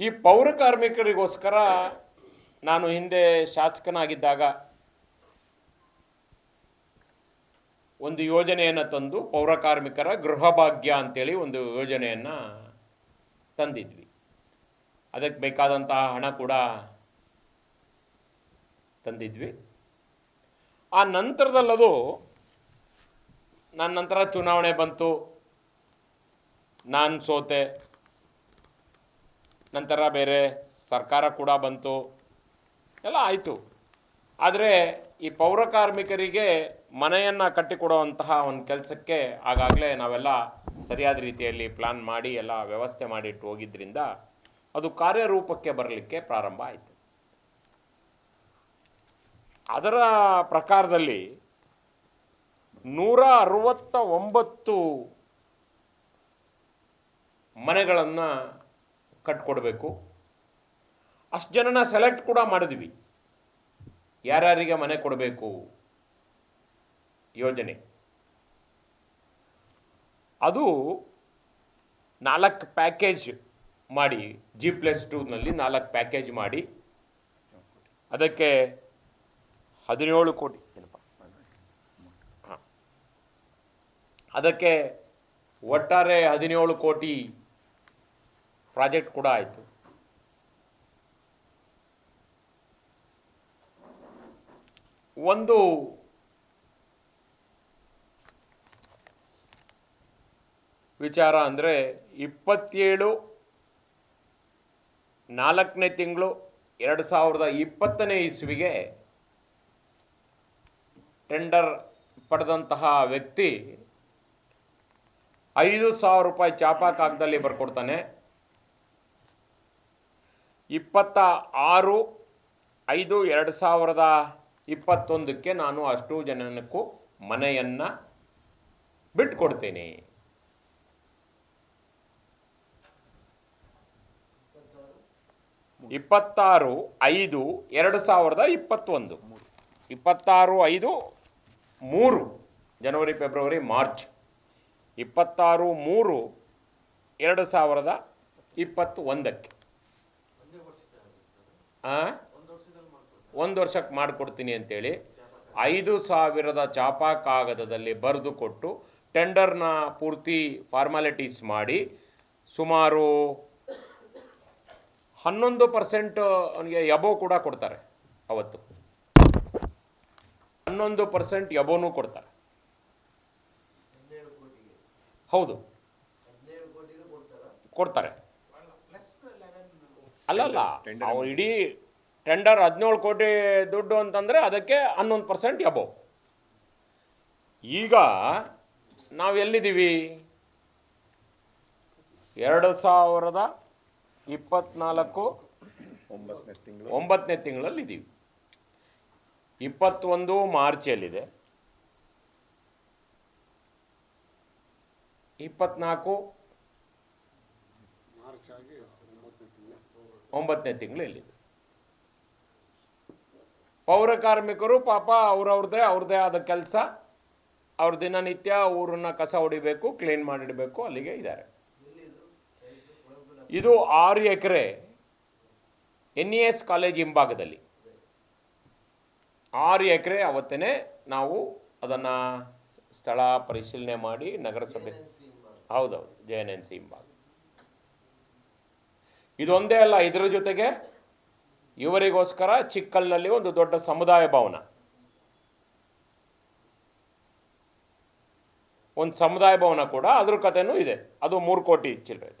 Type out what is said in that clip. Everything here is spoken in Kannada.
ಈ ಪೌರ ಕಾರ್ಮಿಕರಿಗೋಸ್ಕರ ನಾನು ಹಿಂದೆ ಶಾಸಕನಾಗಿದ್ದಾಗ ಒಂದು ಯೋಜನೆಯನ್ನು ತಂದು ಪೌರ ಕಾರ್ಮಿಕರ ಗೃಹ ಭಾಗ್ಯ ಅಂತೇಳಿ ಒಂದು ಯೋಜನೆಯನ್ನು ತಂದಿದ್ವಿ. ಅದಕ್ಕೆ ಬೇಕಾದಂತಹ ಹಣ ಕೂಡ ತಂದಿದ್ವಿ. ಆ ನಂತರದಲ್ಲದು ನನ್ನ ನಂತರ ಚುನಾವಣೆ ಬಂತು. ನಾನು ಸೋತೆ. ನಂತರ ಬೇರೆ ಸರ್ಕಾರ ಕೂಡ ಬಂತು. ಎಲ್ಲ ಆಯಿತು. ಆದರೆ ಈ ಪೌರ ಕಾರ್ಮಿಕರಿಗೆ ಮನೆಯನ್ನು ಕಟ್ಟಿಕೊಡುವಂತಹ ಒಂದು ಕೆಲಸಕ್ಕೆ ಆಗಾಗಲೇ ನಾವೆಲ್ಲ ಸರಿಯಾದ ರೀತಿಯಲ್ಲಿ ಪ್ಲಾನ್ ಮಾಡಿ, ಎಲ್ಲ ವ್ಯವಸ್ಥೆ ಮಾಡಿಟ್ಟು ಹೋಗಿದ್ದರಿಂದ ಅದು ಕಾರ್ಯರೂಪಕ್ಕೆ ಬರಲಿಕ್ಕೆ ಪ್ರಾರಂಭ ಆಯಿತು. ಅದರ ಪ್ರಕಾರದಲ್ಲಿ ನೂರ ಅರವತ್ತ ಒಂಬತ್ತು ಮನೆಗಳನ್ನು ಕಟ್ಕೊಡ್ಬೇಕು. ಅಷ್ಟು ಜನನ ಸೆಲೆಕ್ಟ್ ಕೂಡ ಮಾಡಿದ್ವಿ. ಯಾರ್ಯಾರಿಗೆ ಮನೆ ಕೊಡಬೇಕು? ಯೋಜನೆ. ಅದು ನಾಲ್ಕು ಪ್ಯಾಕೇಜ್ ಮಾಡಿ ಜಿ ಪ್ಲಸ್ ಟೂನಲ್ಲಿ ನಾಲ್ಕು ಪ್ಯಾಕೇಜ್ ಮಾಡಿ, ಅದಕ್ಕೆ ಹದಿನೇಳು ಕೋಟಿ. ಅದಕ್ಕೆ ಒಟ್ಟಾರೆ ಹದಿನೇಳು ಕೋಟಿ ಪ್ರಾಜೆಕ್ಟ್ ಕೂಡ ಆಯಿತು. ಒಂದು ವಿಚಾರ ಅಂದರೆ ಇಪ್ಪತ್ತೇಳು ನಾಲ್ಕನೇ ತಿಂಗಳು ಎರಡು ಸಾವಿರದ ಇಪ್ಪತ್ತನೇ ಇಸ್ವಿಗೆ ಟೆಂಡರ್ ಪಡೆದಂತಹ ವ್ಯಕ್ತಿ ಐದು ಸಾವಿರ ರೂಪಾಯಿ ಚಾಪಾ ಕಾಗದಲ್ಲಿ ಬರ್ಕೊಡ್ತಾನೆ. ಇಪ್ಪತ್ತ ಆರು ಐದು ಎರಡು ಸಾವಿರದ ಇಪ್ಪತ್ತೊಂದಕ್ಕೆ ನಾನು ಅಷ್ಟು ಜನಕ್ಕೂ ಮನೆಯನ್ನು ಬಿಟ್ಕೊಡ್ತೇನೆ. ಇಪ್ಪತ್ತಾರು ಐದು ಎರಡು ಸಾವಿರದ ಇಪ್ಪತ್ತೊಂದು. ಇಪ್ಪತ್ತಾರು ಐದು ಮೂರು ಜನವರಿ, ಫೆಬ್ರವರಿ, ಮಾರ್ಚ್. ಇಪ್ಪತ್ತಾರು ಮೂರು ಎರಡು ಸಾವಿರದ ಇಪ್ಪತ್ತು ಒಂದಕ್ಕೆ? ಒಂದು ವರ್ಷಕ್ಕೆ ಮಾಡಿಕೊಡ್ತೀನಿ ಅಂತೇಳಿ ಐದು ಸಾವಿರದ ಚಾಪಾ ಕಾಗದದಲ್ಲಿ ಬರೆದು ಕೊಟ್ಟು ಟೆಂಡರ್ನ ಪೂರ್ತಿ ಫಾರ್ಮಾಲಿಟೀಸ್ ಮಾಡಿ ಸುಮಾರು ಹನ್ನೊಂದು ಪರ್ಸೆಂಟ್ ಅವನಿಗೆ ಎಬೋ ಕೂಡ ಕೊಡ್ತಾರೆ ಅವತ್ತು. ಹನ್ನೊಂದು ಪರ್ಸೆಂಟ್ ಎಬೋನೂ ಕೊಡ್ತಾರೆ. ಹೌದು. ಕೊಡ್ತಾರೆ. ಅಲ್ಲಲ್ಲ ಅವ್ರು ಇಡೀ ಟೆಂಡರ್ ಹದಿನೇಳು ಕೋಟಿ ದುಡ್ಡು ಅಂತಂದರೆ ಅದಕ್ಕೆ ಹನ್ನೊಂದು ಪರ್ಸೆಂಟ್ ಎಬೋ ಈಗ ನಾವು ಎಲ್ಲಿದ್ದೀವಿ? ಎರಡು ಸಾವಿರದ ಇಪ್ಪತ್ನಾಲ್ಕು ಒಂಬತ್ತನೇ ತಿಂಗಳು. ಒಂಬತ್ತನೇ ತಿಂಗಳಲ್ಲಿದ್ದೀವಿ. ಇಪ್ಪತ್ತೊಂದು ಮಾರ್ಚಲ್ಲಿದೆ. ಇಪ್ಪತ್ನಾಲ್ಕು ಒಂಬತ್ತನೇ ತಿಂಗಳಲ್ಲಿದೆ ಪೌರ ಕಾರ್ಮಿಕರು ಪಾಪ ಅವ್ರವ್ರದ್ದೇ ಅವ್ರದ್ದೇ ಆದ ಕೆಲಸ. ಅವ್ರ ದಿನನಿತ್ಯ ಊರನ್ನ ಕಸ ಹೊಡಿಬೇಕು ಕ್ಲೀನ್ ಮಾಡಿಡಬೇಕು ಅಲ್ಲಿಗೆ ಇದ್ದಾರೆ. ಇದು ಆರು ಎಕರೆ ಎನ್ ಇ ಎಸ್ ಕಾಲೇಜ್ ಹಿಂಭಾಗದಲ್ಲಿ. ಆರು ಎಕರೆ ಅವತ್ತೇ ನಾವು ಅದನ್ನು ಸ್ಥಳ ಪರಿಶೀಲನೆ ಮಾಡಿ ನಗರಸಭೆ ಹೌದೌದು ಜೆ ಎನ್ ಎನ್ ಸಿ ಹಿಂಭಾಗ. ಇದೊಂದೇ ಅಲ್ಲ, ಇದರ ಜೊತೆಗೆ ಇವರಿಗೋಸ್ಕರ ಚಿಕ್ಕಲ್ನಲ್ಲಿ ಒಂದು ದೊಡ್ಡ ಸಮುದಾಯ ಭವನ. ಒಂದು ಸಮುದಾಯ ಭವನ ಕೂಡ, ಅದ್ರ ಕಥೆನೂ ಇದೆ. ಅದು ಮೂರು ಕೋಟಿ ಚಿಲ್ಲರೆ.